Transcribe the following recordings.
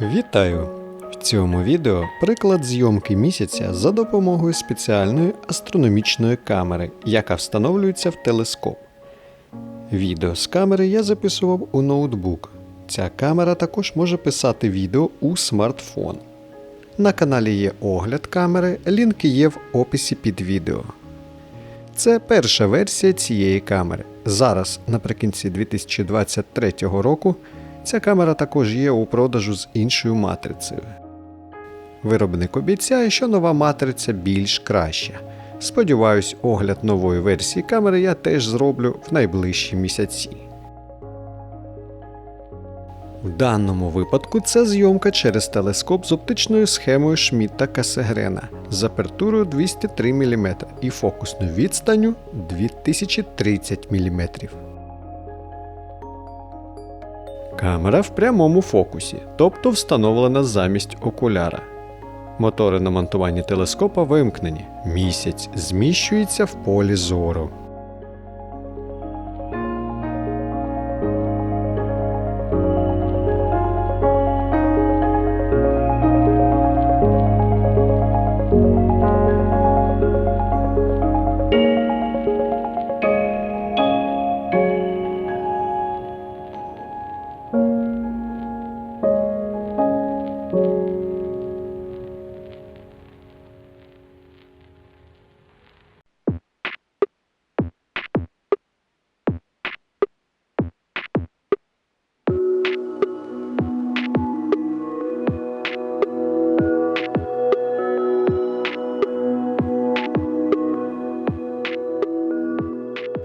Вітаю! В цьому відео приклад зйомки місяця за допомогою спеціальної астрономічної камери, яка встановлюється в телескоп. Відео з камери я записував у ноутбук. Ця камера також може писати відео у смартфон. На каналі є огляд камери, лінки є в описі під відео. Це перша версія цієї камери. Зараз, наприкінці 2023 року, ця камера також є у продажу з іншою матрицею. Виробник обіцяє, що нова матриця більш краща. Сподіваюсь, огляд нової версії камери я теж зроблю в найближчі місяці. В даному випадку це зйомка через телескоп з оптичною схемою Шмідта Касегрена з апертурою 203 мм і фокусною відстанню 2030 мм. Камера в прямому фокусі, тобто встановлена замість окуляра. Мотори на монтуванні телескопа вимкнені. Місяць зміщується в полі зору.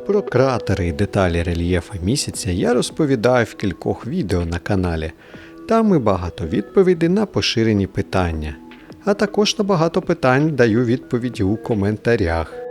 Про кратери і деталі рельєфа місяця я розповідаю в кількох відео на каналі. Там і багато відповідей на поширені питання. А також на багато питань даю відповіді у коментарях.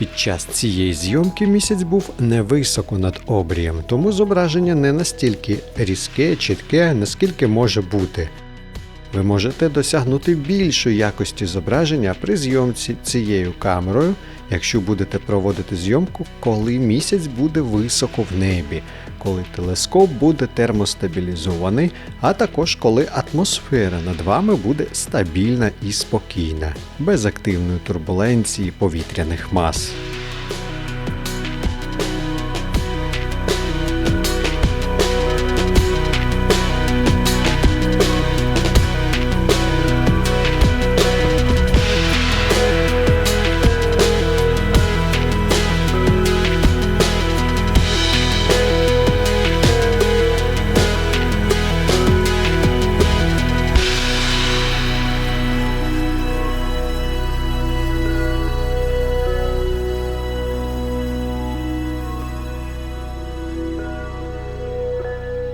Під час цієї зйомки місяць був невисоко над обрієм, тому зображення не настільки різке, чітке, наскільки може бути. Ви можете досягнути більшої якості зображення при зйомці цією камерою, якщо будете проводити зйомку, коли місяць буде високо в небі, коли телескоп буде термостабілізований, а також коли атмосфера над вами буде стабільна і спокійна, без активної турбуленції повітряних мас.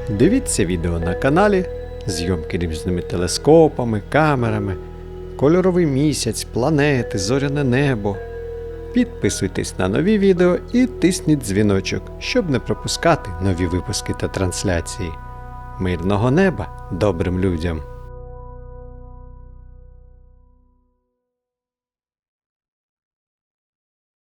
Дивіться відео на каналі, зйомки різними телескопами, камерами, кольоровий місяць, планети, зоряне небо. Підписуйтесь на нові відео і тисніть дзвіночок, щоб не пропускати нові випуски та трансляції. Мирного неба добрим людям!